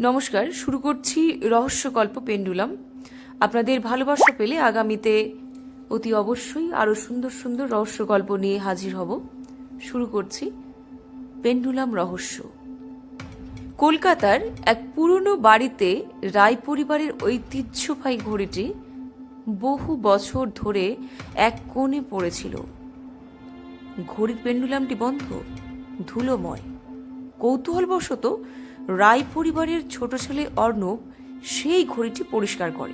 নমস্কার, শুরু করছি রহস্যকল্প পেন্ডুলাম। আপনাদের ভালোবাসা পেলে আগামীতে অতি অবশ্যই আরও সুন্দর সুন্দর রহস্যকল্প নিয়ে হাজির হব। শুরু করছি পেন্ডুলাম রহস্য। কলকাতার এক পুরনো বাড়িতে রায় পরিবারের ঐতিহ্যবাহী ঘড়িটি বহু বছর ধরে এক কোণে পড়েছিল। ঘড়ির পেন্ডুলামটি বন্ধ, ধুলোময়। কৌতূহলবশত রায় পরিবারের ছোট ছেলে অর্ণব সেই ঘড়িটি পরিষ্কার করে।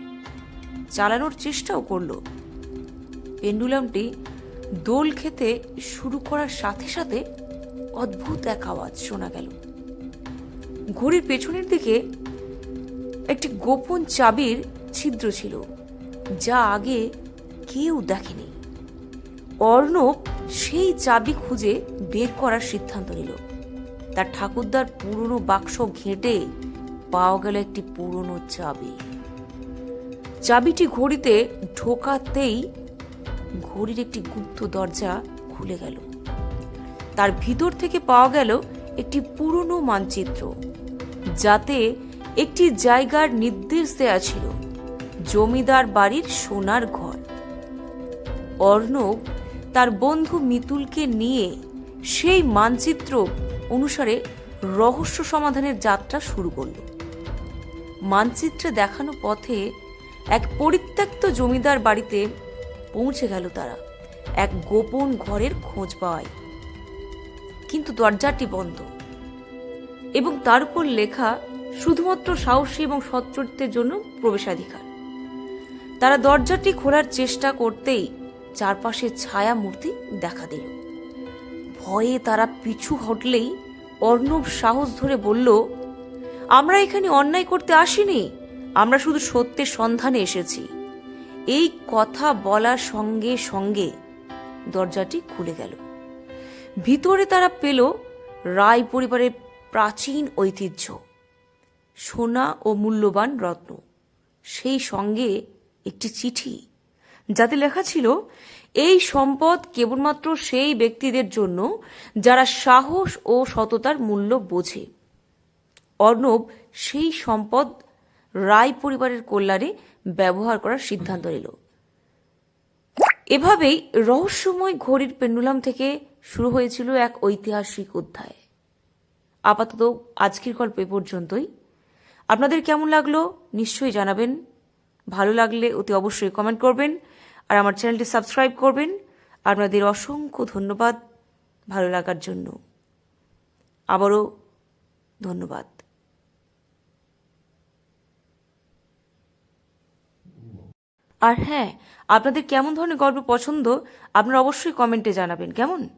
চালানোর চেষ্টাও করল। পেন্ডুলামটি দোল খেতে শুরু করার সাথে সাথে অদ্ভুত এক আওয়াজ শোনা গেল। ঘড়ির পেছনের দিকে একটি গোপন চাবির ছিদ্র ছিল, যা আগে কেউ দেখেনি। অর্ণব সেই চাবি খুঁজে বের করার সিদ্ধান্ত নিল। তার ঠাকুরদার পুরনো বাক্স ঘেঁটে পাওয়া গেল একটি পুরনো চাবি। চাবিটি ঘড়িতে ঢোকাতেই ঘড়ির একটি গুপ্ত দরজা খুলে গেল। তার ভিতর থেকে পাওয়া গেল একটি পুরনো মানচিত্র, যাতে একটি জায়গার নির্দেশ দেয়া ছিল, জমিদার বাড়ির সোনার ঘর। অর্ণব তার বন্ধু মিতুলকে নিয়ে সেই মানচিত্র অনুসারে রহস্য সমাধানের যাত্রা শুরু করল। মানচিত্রে দেখানো পথে এক পরিত্যক্ত জমিদার বাড়িতে পৌঁছে গেল তারা। এক গোপন ঘরের খোঁজ পাওয়ায়। কিন্তু দরজাটি বন্ধ এবং তার উপর লেখা শুধুমাত্র সাহসী এবং সচ্চরিত্রের জন্য প্রবেশাধিকার। তারা দরজাটি খোলার চেষ্টা করতেই চারপাশে ছায়া মূর্তি দেখা দিল। ভয়ে তারা পিছু হটলেই অর্ণব সাহস ধরে বলল, আমরা এখানে অন্যায় করতে আসিনি। আমরা শুধু সত্যের সন্ধানে এসেছি। এই কথা বলার সঙ্গে সঙ্গে দরজাটি খুলে গেল। ভিতরে তারা পেল রায় পরিবারের প্রাচীন ঐতিহ্য, সোনা ও মূল্যবান রত্ন। সেই সঙ্গে একটি চিঠি। যাতে লেখা ছিল, এই সম্পদ কেবলমাত্র সেই ব্যক্তিদের জন্য যারা সাহস ও সততার মূল্য বোঝে। অর্ণব সেই সম্পদ রায় পরিবারের কল্যাণে ব্যবহার করার সিদ্ধান্ত নিল। এভাবেই রহস্যময় ঘড়ির পেন্ডুলাম থেকে শুরু হয়েছিল এক ঐতিহাসিক অধ্যায়। আপাতত আজকের গল্প এ পর্যন্তই। আপনাদের কেমন লাগল নিশ্চয়ই জানাবেন। ভালো লাগলে অতি অবশ্যই কমেন্ট করবেন। আর আমার চ্যানেলটি সাবস্ক্রাইব করবেন। আপনাদের অসংখ্য ধন্যবাদ ভালো লাগার জন্য। আবারও ধন্যবাদ। আর হ্যাঁ আপনাদের কেমন ধরনের গল্প পছন্দ, আপনারা অবশ্যই কমেন্টে জানাবেন, কেমন?